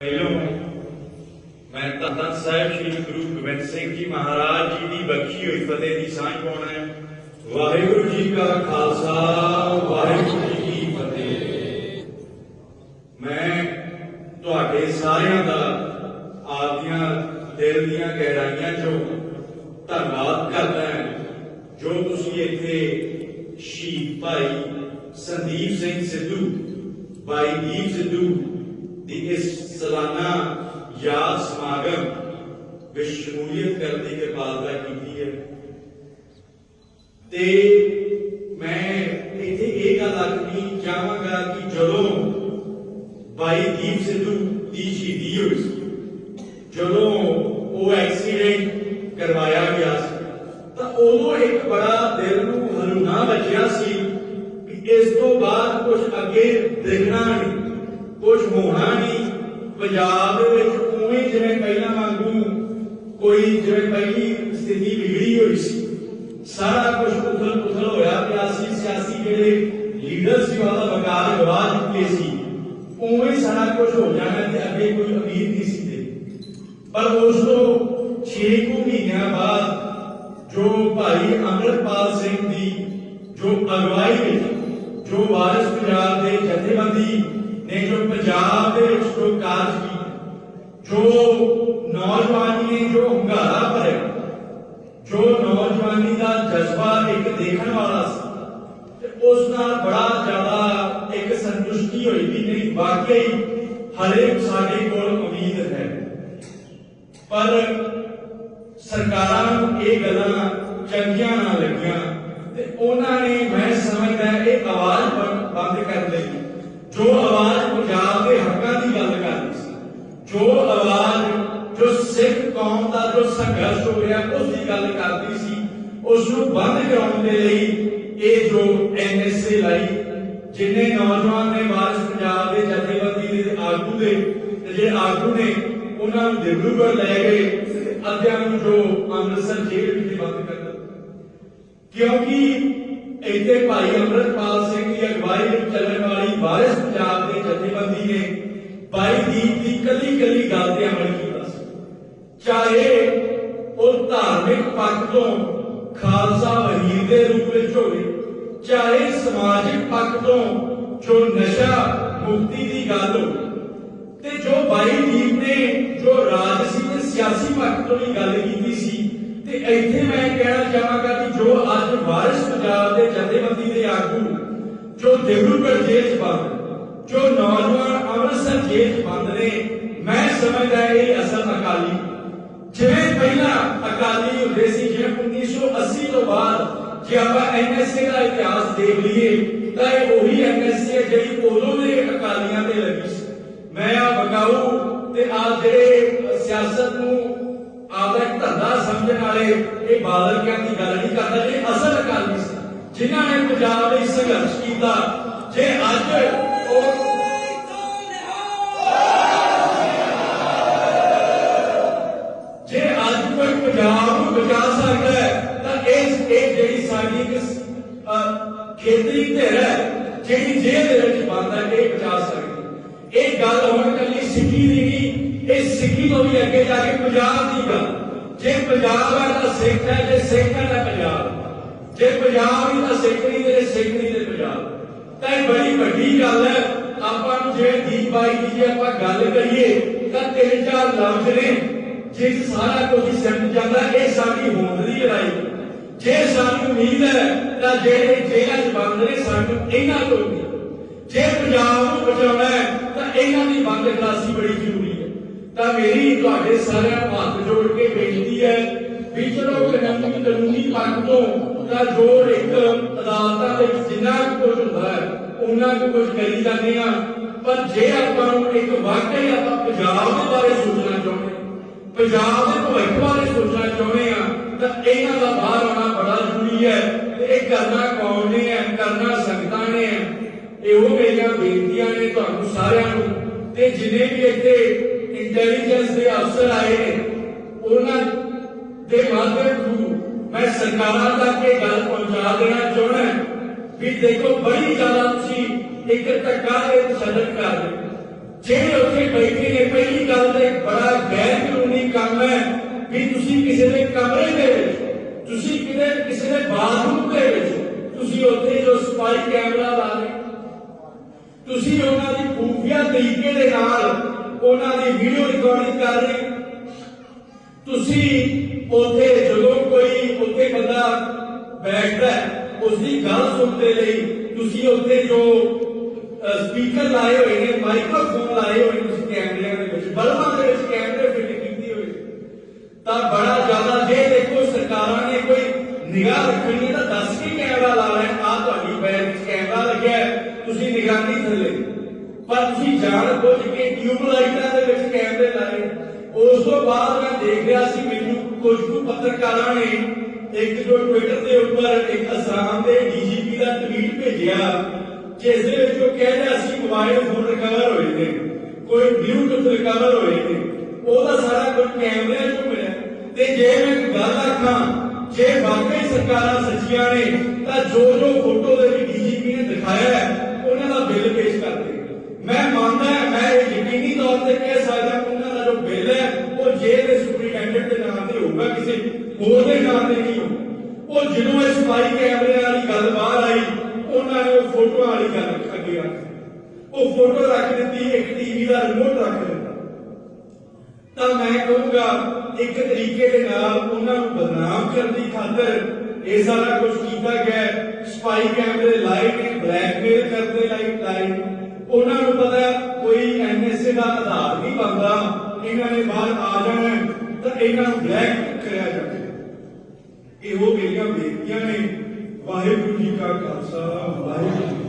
ਪਹਿਲੋਂ ਮੈਂ ਧੰਨ ਸਾਹਿਬ ਸ੍ਰੀ ਗੁਰੂ ਗੋਬਿੰਦ ਸਿੰਘ ਜੀ ਮਹਾਰਾਜ ਜੀ ਦੀ ਬਖਸ਼ੀ ਹੋਈ ਫਤਿਹ ਦੀ ਸਾਂਝ ਪਾਉਣਾ ਹੈ ਵਾਹਿਗੁਰੂ ਜੀ ਕਾ ਖਾਲਸਾ ਵਾਹਿਗੁਰੂ ਜੀ ਕੀ ਫਤਿਹ ਮੈਂ ਤੁਹਾਡੇ ਸਾਰਿਆਂ ਦਾ ਆਪਦੀਆਂ ਦਿਲ ਦੀਆਂ ਗਹਿਰਾਈਆਂ ਚੋਂ ਧੰਨਵਾਦ ਕਰਦਾ ਹਾਂ ਜੋ ਤੁਸੀਂ ਇੱਥੇ ਸ਼ਹੀਦ ਭਾਈ ਸੰਦੀਪ ਸਿੰਘ ਸਿੱਧੂ ਭਾਈ ਦੀਪ ਸਿੱਧੂ ਦੀ ਇਸ ਸਾਲਾਨਾ ਯਾਦ ਸਮਾਗਮ। ਵਿੱਚ ਸ਼ਮੂਲੀਅਤ ਕਰਨ ਦੀ ਕਿਰਪਾਲਤਾ ਕੀਤੀ ਹੈ। ਤੇ ਮੈਂ ਇੱਥੇ ਇਹ ਗੱਲ ਆਖਣੀ ਚਾਹਾਂਗਾ ਕਿ ਜਦੋਂ ਭਾਈ ਦੀਪ ਸਿੱਧੂ ਦੀ ਸ਼ਹੀਦੀ ਹੋਈ ਸੀ, ਜਦੋਂ ਉਹ ਐਕਸੀਡੈਂਟ ਕਰਵਾਇਆ ਗਿਆ ਸੀ, ਤਾਂ ਉਦੋਂ ਇੱਕ ਬੜਾ ਦਿਲ ਨੂੰ ਹਲੂਣਾ ਵੱਜਿਆ ਸੀ ਕਿ ਇਸ ਤੋਂ ਬਾਅਦ ਕੁਝ ਅੱਗੇ ਦੇਖਣਾ ਨਹੀਂ ਕੁਝ ਹੋਣਾ ਪੰਜਾਬ ਦੇ ਵਿੱਚ ਉਵੇਂ ਜਿਵੇਂ ਪਹਿਲਾਂ ਵਾਂਗੂ ਕੋਈ ਜਿਵੇਂ ਪਹਿਲੀ ਸਥਿਤੀ ਵਿਗੜੀ ਹੋਈ ਸੀ, ਸਾਰਾ ਕੁਝ ਉਥਲ ਪੁਥਲ ਹੋਇਆ ਪਿਆ ਸੀ, ਸਿਆਸੀ ਜਿਹੜੇ ਲੀਡਰ ਸੀ ਉਹਦਾ ਵਕਾਰ ਗਵਾ ਦਿੱਤੇ ਸੀ। ਉਵੇਂ ਸਾਰਾ ਕੁਝ ਹੋ ਜਾਣਾ ਤੇ ਅੱਗੇ ਕੋਈ ਉਮੀਦ ਨਹੀਂ ਸੀ ਤੇ। ਪਰ ਉਸ ਤੋਂ 6 ਕੁ ਮਹੀਨਿਆਂ ਬਾਅਦ ਜੋ ਭਾਈ ਅਮਰਪਾਲ ਸਿੰਘ ਦੀ ਜੋ ਅਗਵਾਈ ਵਿੱਚ, ਜੋ ਵਾਰਿਸ ਪੰਜਾਬ ਦੇ ਜਥੇਬੰਦੀ ਨੇ ਜੋ ਪੰਜਾਬ ਦੇ ਵਿੱਚ ਜੋ ਕਾਰਜ ਕੀਤੇ, ਜੋ ਨੌਜਵਾਨੀ ਨੇ ਜੋ ਹੰਗਾਰਾ ਭਰਿਆ ਜੋ ਨੌਜਵਾਨੀ ਦਾ ਜਜ਼ਬਾ ਇੱਕ ਦੇਖਣ ਵਾਲਾ ਸੀ, ਤੇ ਉਸ ਨਾਲ ਬੜਾ ਜ਼ਿਆਦਾ ਇੱਕ ਸੰਤੁਸ਼ਟੀ ਹੋਈ ਵੀ ਨਹੀਂ, ਵਾਕਈ ਹਰੇਕ ਸਾਡੇ ਕੋਲ ਉਮੀਦ ਹੈ। ਪਰ ਸਰਕਾਰਾਂ ਨੂੰ ਇਹ ਗੱਲਾਂ ਚੰਗੀਆਂ ਨਾ ਲੱਗੀਆਂ, ਤੇ ਉਹਨਾਂ ਨੇ, ਮੈਂ ਸਮਝਦਾ, ਇਹ ਆਵਾਜ਼ ਬੰਦ- ਬੰਦ ਕਰ ਲਈ ਜੋ ਆਵਾਜ਼ ਪੰਜਾਬ ਦੇ ਹੱਕਾਂ ਦੀ ਗੱਲ ਕਰਦੀ ਸੀ ਜੋ ਆਵਾਜ਼, ਜੋ ਸਿੱਖ ਕੌਮ ਦਾ ਜੋ ਸੰਘਰਸ਼ ਹੋ ਰਿਹਾ, ਉਸ ਦੀ ਗੱਲ ਕਰਦੀ ਸੀ, ਉਸ ਨੂੰ ਬੰਦ ਕਰਾਉਣ ਦੇ ਲਈ ਇਹ ਜੋ ਐਨਐਸਏ ਲਾਈ, ਜਿੰਨੇ ਨੌਜਵਾਨ ਨੇ ਵਾਰਿਸ ਪੰਜਾਬ ਦੇ ਜਥੇਬੰਦੀ ਦੇ ਆਗੂ ਦੇ ਜਿਹੜੇ ਆਗੂ ਨੇ ਉਹਨਾਂ ਨੂੰ ਦਿਬਰੂਗੜ੍ਹ ਲੈ ਗਏ ਅੱਧਿਆਂ ਨੂੰ ਜੋ ਅੰਮ੍ਰਿਤਸਰ ਜੇਲ੍ਹ ਵਿੱਚ ਬੰਦ ਕਰ ਦਿੱਤਾ। ਕਿਉਂਕਿ ਇੱਥੇ ਭਾਈ ਅਮਰਪਾਲ ਸਿੰਘ ਦੀ ਅਗਵਾਈ ਵਿੱਚ ਚੱਲਣ ਵਾਲੀ ਵਾਰਿਸ ਪੰਜਾਬ ਦੇ ਜਥੇਬੰਦੀ ਨੇ ਭਾਈ ਦੀਪ ਦੀ ਕੱਲੀ ਕੱਲੀ ਗੱਲ ਤੇ ਅਮਲ ਕੀਤਾ ਸੀ। ਚਾਹੇ ਉਹ ਧਾਰਮਿਕ ਪੱਖ ਤੋਂ ਖਾਲਸਾ ਵਹੀਰ ਦੇ ਰੂਪ ਵਿੱਚ ਹੋਵੇ, ਚਾਹੇ ਸਮਾਜਿਕ ਪੱਖ ਤੋਂ ਜੋ ਨਸ਼ਾ ਮੁਕਤੀ ਦੀ ਗੱਲ ਹੋਵੇ, ਤੇ ਜੋ ਭਾਈ ਦੀਪ ਨੇ ਜੋ ਰਾਜਸੀ ਤੇ ਸਿਆਸੀ ਪੱਖ ਤੋਂ ਵੀ ਗੱਲ ਕੀਤੀ ਸੀ, ਤੇ ਇੱਥੇ ਮੈਂ ਕਹਿਣਾ ਚਾਹਾਂਗਾ ਕਿ ਜੋ ਅੱਜ ਵਾਰਿਸ ਪੰਜਾਬ ਦੇ ਜਥੇਬੰਦੀ ਦੇ ਆਗੂ, ਜੋ ਦਿਬਰੂਗੜ੍ਹ ਜੇਲ੍ਹ 'ਚ ਬੰਦ ਜੋ ਨੌਜਵਾਨ ਅੰਮ੍ਰਿਤਸਰ ਜੇਲ੍ਹ 'ਚ ਬੰਦ ਨੇ ਮੈਂ ਸਮਝਦਾ ਇਹ ਅਸਲ ਅਕਾਲੀ ਜਿਵੇਂ ਪਹਿਲਾਂ ਅਕਾਲੀ ਹੁੰਦੇ ਸੀ ਜਿਵੇਂ 1980 ਤੋਂ ਬਾਅਦ ਜੇ ਆਪਾਂ ਐਨਐਸਏ ਦਾ ਇਤਿਹਾਸ ਦੇਖ ਲਈਏ ਤਾਂ ਇਹ ਉਹੀ ਐਨਐਸਏ ਹੈ ਜਿਹੜੀ ਉਦੋਂ ਦੇ ਅਕਾਲੀਆਂ ਤੇ ਲੱਗੀ ਸੀ ਮੈਂ ਆ ਬਕਾਊ ਤੇ ਆ ਜਿਹੜੇ ਸਿਆਸਤ ਨੂੰ ਆਪਦਾ ਇੱਕ ਧੰਦਾ ਸਮਝਣ ਵਾਲੇ ਇਹ ਬਾਦਲਕਿਆਂ ਦੀ ਗੱਲ ਨਹੀਂ ਕਰਦਾ ਜੇ ਅਸਲ ਅਕਾਲੀ ਸੀ ਜਿਨ੍ਹਾਂ ਨੇ ਪੰਜਾਬ ਲਈ ਸੰਘਰਸ਼ ਕੀਤਾ ਜੇ ਅੱਜ ਉਹ ਜੇ ਅੱਜ ਕੋਈ ਪੰਜਾਬ ਨੂੰ ਬਚਾ ਸਕਦਾ ਹੈ, ਤਾਂ ਇਸ, ਇਹ ਜਿਹੜੀ ਸਾਡੀ ਇੱਕ ਖੇਤਰੀ ਧਿਰ ਹੈ, ਜਿਹੜੀ ਜੇਲ੍ਹ ਦੇ ਵਿੱਚ ਬੰਦ ਹੈ, ਇਹ ਬਚਾ ਸਕਦੀ ਇਹ ਗੱਲ ਹੁਣ ਕੱਲੀ ਸਿੱਖੀ ਦੀ ਨਹੀਂ, ਇਹ ਸਿੱਖੀ ਤੋਂ ਵੀ ਅੱਗੇ ਜਾ ਕੇ ਪੰਜਾਬ ਦੀ ਗੱਲ। ਜੇ ਪੰਜਾਬ ਹੈ ਤਾਂ ਸਿੱਖ ਹੈ, ਜੇ ਸਿੱਖ ਹੈ ਤਾਂ ਪੰਜਾਬ। ਜੇ ਪੰਜਾਬ ਹੀ ਤਾਂ ਸਿੱਖ ਨਹੀਂ ਤੇ ਸਿੱਖ ਨਹੀਂ ਤਾਂ ਇਹ ਬੜੀ ਵੱਡੀ ਗੱਲ ਹੈ। ਆਪਾਂ ਨੂੰ ਜੇ ਦੀਪ ਬਾਈ ਦੀ ਜੇ ਆਪਾਂ ਗੱਲ ਕਰੀਏ, ਤਾਂ ਤਿੰਨ ਚਾਰ ਲਫ਼ਜ਼ ਨੇ। ਜਿਸ ਸਾਰਾ ਕੁਝ ਹੀ ਜਾਂਦਾ, ਇਹ ਸਾਡੀ ਹੋਂਦ ਦੀ ਲੜਾਈ। ਜੇ ਸਾਨੂੰ ਉਮੀਦ ਹੈ, ਤਾਂ ਜਿਹੜੇ ਜੇਲ੍ਹਾਂ 'ਚ ਬੰਦ ਨੇ, ਸਾਨੂੰ ਇਹਨਾਂ ਤੋਂ ਉਮੀਦ ਜੇ ਪੰਜਾਬ ਨੂੰ ਬਚਾਉਣਾ ਹੈ, ਤਾਂ ਇਹਨਾਂ ਦੀ ਬੰਦ ਕਲਾਸੀ ਬੜੀ ਜ਼ਰੂਰੀ ਹੈ। ਤਾਂ ਮੇਰੀ ਤੁਹਾਡੇ ਸਾਰਿਆਂ ਨੂੰ ਹੱਥ ਜੋੜ ਕੇ ਬੇਨਤੀ ਹੈ ਵੀ ਚਲੋ ਕਾਨੂੰਨੀ ਕਾਨੂੰਨੀ ਪੱਖ ਤੋਂ ਤਾਂ ਜੋ ਇੱਕ ਅਦਾਲਤਾਂ ਵਿੱਚ ਜਿੰਨਾ ਕੁਝ ਹੁੰਦਾ ਹੈ ਉਹਨਾਂ ਕੁ ਕੁਝ ਕਰੀ ਜਾਂਦੇ ਆ ਪਰ ਜੇ ਆਪਾਂ ਨੂੰ ਇੱਕ ਵਾਕਈ ਆਪਾਂ ਪੰਜਾਬ ਦੇ ਬਾਰੇ ਸੋਚਣਾ ਚਾਹੁੰਦੇ ਹਾਂ, ਪੰਜਾਬ ਦੇ ਭਵਿੱਖ ਬਾਰੇ ਸੋਚਣਾ ਚਾਹੁੰਦੇ ਆ ਤਾਂ ਇਹਨਾਂ ਦਾ ਬਾਹਰ ਆਉਣਾ ਬੜਾ ਜ਼ਰੂਰੀ ਹੈ ਤੇ ਇਹ ਕਰਨਾ ਕੌਣ ਨੇ ਹੈ, ਕਰਨਾ ਸੰਗਤਾਂ ਨੇ ਹੈ। ਇਹ ਉਹ ਮੇਰੀਆਂ ਬੇਨਤੀਆਂ ਨੇ ਤੁਹਾਨੂੰ ਸਾਰਿਆਂ ਨੂੰ। ਤੇ ਜਿਨੇ ਵੀ ਇੱਥੇ ਇੰਟੈਲੀਜੈਂਸ ਦੇ ਅਫਸਰ ਆਏ ਨੇ, ਉਹਨਾਂ ਦੇ ਮਾਧਿਅਮ ਥਰੂ ਮੈਂ ਸਰਕਾਰਾਂ ਤੱਕ ਇਹ ਗੱਲ ਪਹੁੰਚਾ ਦੇਣਾ ਚਾਹੁੰਦਾ ਵੀ ਦੇਖੋ ਬੜੀ ਜ਼ਿਆਦਾ ਤੁਸੀਂ ਇੱਕ ਧੱਕਾ ਦੇ ਤਸ਼ੱਦਦ ਕਰ ਰਹੇ ਜਿਹੜੇ ਉੱਥੇ ਬੈਠੇ ਨੇ, ਪਹਿਲੀ ਗੱਲ ਤੇ ਬੜਾ ਗੈਰ ਕਾਨੂੰਨੀ ਕੰਮ ਹੈ ਵੀ ਤੁਸੀਂ ਕਿਸੇ ਦੇ ਕਮਰੇ ਦੇ ਵਿੱਚ ਤੁਸੀਂ ਕਿਤੇ ਕਿਸੇ ਦੇ ਬਾਥਰੂਮ ਦੇ ਵਿੱਚ ਤੁਸੀਂ ਉੱਥੇ ਜੋ ਸਪਾਈ ਕੈਮਰਾ ਲਾ ਰਹੇ ਤੁਸੀਂ ਉਹਨਾਂ ਦੀ ਖੂਫੀਆ ਤਰੀਕੇ ਦੇ ਨਾਲ ਉਹਨਾਂ ਦੀ ਵੀਡੀਓ ਰਿਕਾਰਡਿੰਗ ਕਰ ਰਹੇ ਤੁਸੀਂ ਉੱਥੇ ਜਦੋਂ ਕੋਈ ਉੱਥੇ ਬੰਦਾ ਬੈਠਦਾ ਉਸ ਦੀ ਗੱਲ ਸੁਣਨ ਲਈ ਤੁਸੀਂ ਉੱਥੇ ਜੋ ਸਪੀਕਰ ਲਾਏ ਹੋਏ ਨੇ ਮਾਈਕ੍ਰੋਫੋਨ ਲਾਏ ਹੋਏ ਨੇ ਕੈਮਰਿਆਂ ਦੇ ਵਿੱਚ, ਬਲਬਾਂ ਦੇ ਵਿੱਚ ਕੈਮਰੇ ਫਿੱਟ ਕੀਤੇ ਹੋਏ ਤਾਂ ਬੜਾ ਜ਼ਿਆਦਾ ਜੇ ਦੇਖੋ ਸਰਕਾਰਾਂ ਨੇ ਕੋਈ ਨਿਗਾਹ ਰੱਖਣੀ ਹੈ ਤਾਂ ਦੱਸ ਕੇ ਕੈਮਰਾ ਲਾ ਲੈਣ। ਆ ਤੁਹਾਡੀ ਬੈਗ ਵਿੱਚ ਕੈਮਰਾ ਲੱਗਿਆ ਤੁਸੀਂ ਨਿਗਰਾਨੀ ਥੱਲੇ। ਪਰ ਤੁਸੀਂ ਜਾਣ ਬੁੱਝ ਕੇ ਟਿਊਬ ਲਾਈਟਾਂ ਦੇ ਵਿੱਚ ਕੈਮਰੇ ਲਾਏ। ਉਸ ਤੋਂ ਬਾਅਦ ਮੈਂ ਦੇਖ ਰਿਹਾ ਸੀ ਮੈਨੂੰ ਕੁਝ ਕੁ ਪੱਤਰਕਾਰਾਂ ਨੇ ਇੱਕ ਜੋ ਟਵਿੱਟਰ ਦੇ ਉੱਪਰ ਇੱਕ ਅਸਰਾਮ ਦੇ ਡੀਜੀਪੀ ਦਾ ਟਵੀਟ ਭੇਜਿਆ, ਜਿਸ ਦੇ ਵਿੱਚ ਉਹ ਕਹਿ ਰਿਹਾ ਸੀ ਮੋਬਾਈਲ ਫੋਨ ਰਿਕਵਰ ਹੋਏ ਨੇ, ਕੋਈ ਬਲੂਟੁੱਥ ਰਿਕਵਰ ਹੋਏ ਨੇ। ਉਹਦਾ ਸਾਰਾ ਕੁਝ ਕੈਮਰਿਆਂ 'ਚੋਂ ਮਿਲਿਆ ਤੇ ਜੇ ਮੈਂ ਇੱਕ ਗੱਲ ਆਖਾਂ, ਜੇ ਵਾਕਈ ਸਰਕਾਰਾਂ ਸੱਚੀਆਂ ਨੇ, ਤਾਂ ਜੋ ਜੋ ਫੋਟੋ ਦੇ ਵਿੱਚ ਡੀਜੀਪੀ ਨੇ ਦਿਖਾਇਆ ਹੈ, ਉਹਨਾਂ ਦਾ ਬਿੱਲ ਪੇਸ਼ ਕਰ ਮੈਂ ਮੰਨਦਾ, ਮੈਂ ਇਹ ਯਕੀਨੀ ਤੌਰ ਤੇ ਕਹਿ ਸਕਦਾ ਕਿਸੇ ਹੋਰ ਨਹੀਂ। ਉਹ ਜਦੋਂ ਇਹ ਸਫ਼ਾਈ ਕੈਮਰੇ ਵਾਲੀ ਗੱਲ ਬਾਹਰ ਆਈ, ਉਹਨਾਂ ਨੇ ਉਹ ਫੋਟੋਆਂ ਵਾਲੀ ਗੱਲ ਅੱਗੇ ਰੱਖ ਉਹ ਫੋਟੋ ਰੱਖ ਦਿੱਤੀ, ਇੱਕ ਟੀਵੀ ਦਾ ਰਿਮੋਟ ਰੱਖ ਦਿੱਤਾ। ਤਾਂ ਮੈਂ ਕਹੂੰਗਾ, ਇੱਕ ਤਰੀਕੇ ਦੇ ਨਾਲ ਉਹਨਾਂ ਨੂੰ ਬਦਨਾਮ ਕਰਨ ਦੀ ਖਾਤਰ ਇਹ ਸਾਰਾ ਕੁਝ ਕੀਤਾ ਗਿਆ। ਸਪਾਈ ਕੈਮਰੇ ਲਾਏ ਨੇ ਬਲੈਕਮੇਲ ਕਰਦੇ ਲਾਈ ਲਾਏ ਉਹਨਾਂ ਨੂੰ ਪਤਾ ਹੈ ਕੋਈ ਐਨਐਸਏ ਦਾ ਆਧਾਰ ਨਹੀਂ ਬਣਦਾ। ਇਹਨਾਂ ਨੇ ਬਾਹਰ ਆ ਜਾਣਾ ਤਾਂ ਇਹਨਾਂ ਨੂੰ ਬਲੈਕ ਕਰਿਆ ਜਾਵੇ। ਇਹੋ ਮੇਰੀਆਂ ਬੇਨਤੀਆਂ ਨੇ। ਵਾਹਿਗੁਰੂ ਜੀ ਕਾ ਖਾਲਸਾ ਵਾਹਿਗੁਰੂ ਜੀ